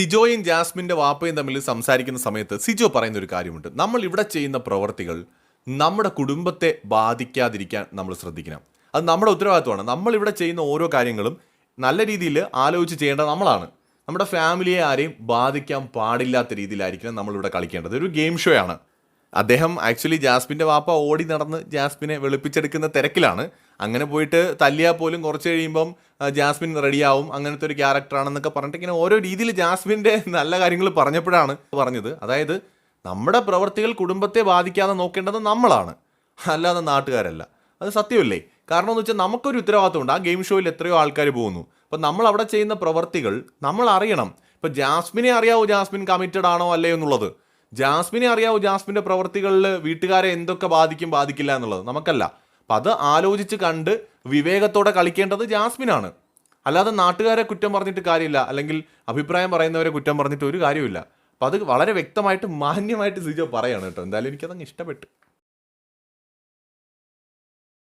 സിജോയും ജാസ്മിന്റെ വാപ്പയും തമ്മിൽ സംസാരിക്കുന്ന സമയത്ത് സിജോ പറയുന്ന ഒരു കാര്യമുണ്ട്. നമ്മൾ ഇവിടെ ചെയ്യുന്ന പ്രവർത്തികൾ നമ്മുടെ കുടുംബത്തെ ബാധിക്കാതിരിക്കാൻ നമ്മൾ ശ്രദ്ധിക്കണം. അത് നമ്മുടെ ഉത്തരവാദിത്വമാണ്. നമ്മൾ ഇവിടെ ചെയ്യുന്ന ഓരോ കാര്യങ്ങളും നല്ല രീതിയിൽ ആലോചിച്ച് ചെയ്യേണ്ട നമ്മളാണ്. നമ്മുടെ ഫാമിലിയെ ആരെയും ബാധിക്കാൻ പാടില്ലാത്ത രീതിയിലായിരിക്കണം നമ്മളിവിടെ കളിക്കേണ്ടത്. ഒരു ഗെയിം ഷോ ആണ്. അദ്ദേഹം ആക്ച്വലി ജാസ്മിന്റെ വാപ്പ ഓടി നടന്ന് ജാസ്മിനെ വെളുപ്പിച്ചെടുക്കുന്ന തിരക്കിലാണ്. അങ്ങനെ പോയിട്ട് തല്ലിയാൽ പോലും കുറച്ച് കഴിയുമ്പം ജാസ്മിൻ റെഡിയാവും. അങ്ങനത്തെ ഒരു ക്യാരക്ടറാണെന്നൊക്കെ പറഞ്ഞിട്ട് ഇങ്ങനെ ഓരോ രീതിയിൽ ജാസ്മിന്റെ നല്ല കാര്യങ്ങൾ പറഞ്ഞപ്പോഴാണ് പറഞ്ഞത്. അതായത് നമ്മുടെ പ്രവർത്തികൾ കുടുംബത്തെ ബാധിക്കാതെ നോക്കേണ്ടത് നമ്മളാണ്. അല്ലാതെ നാട്ടുകാരല്ല. അത് സത്യമല്ലേ? കാരണം എന്ന് വെച്ചാൽ നമുക്കൊരു ഉത്തരവാദിത്തമുണ്ട് ആ ഗെയിം ഷോയിൽ എത്രയോ ആൾക്കാർ പോകുന്നു. അപ്പം നമ്മൾ അവിടെ ചെയ്യുന്ന പ്രവർത്തികൾ നമ്മൾ അറിയണം. ഇപ്പം ജാസ്മിനെ അറിയാവോ ജാസ്മിൻ കമ്മിറ്റഡ് ആണോ അല്ലേ എന്നുള്ളത്? ജാസ്മിനെ അറിയാവോ ജാസ്മിന്റെ പ്രവർത്തികളിൽ വീട്ടുകാരെ എന്തൊക്കെ ബാധിക്കും ബാധിക്കില്ല എന്നുള്ളത്? നമുക്കല്ല. അപ്പം അത് ആലോചിച്ച് കണ്ട് വിവേകത്തോടെ കളിക്കേണ്ടത് ജാസ്മിനാണ്. അല്ലാതെ നാട്ടുകാരെ കുറ്റം പറഞ്ഞിട്ട് കാര്യമില്ല. അല്ലെങ്കിൽ അഭിപ്രായം പറയുന്നവരെ കുറ്റം പറഞ്ഞിട്ട് ഒരു കാര്യമില്ല അപ്പം അത് വളരെ വ്യക്തമായിട്ട് മാന്യമായിട്ട് സിജോ പറയാണ് കേട്ടോ. എന്തായാലും എനിക്കതങ്ങ് ഇഷ്ടപ്പെട്ടു.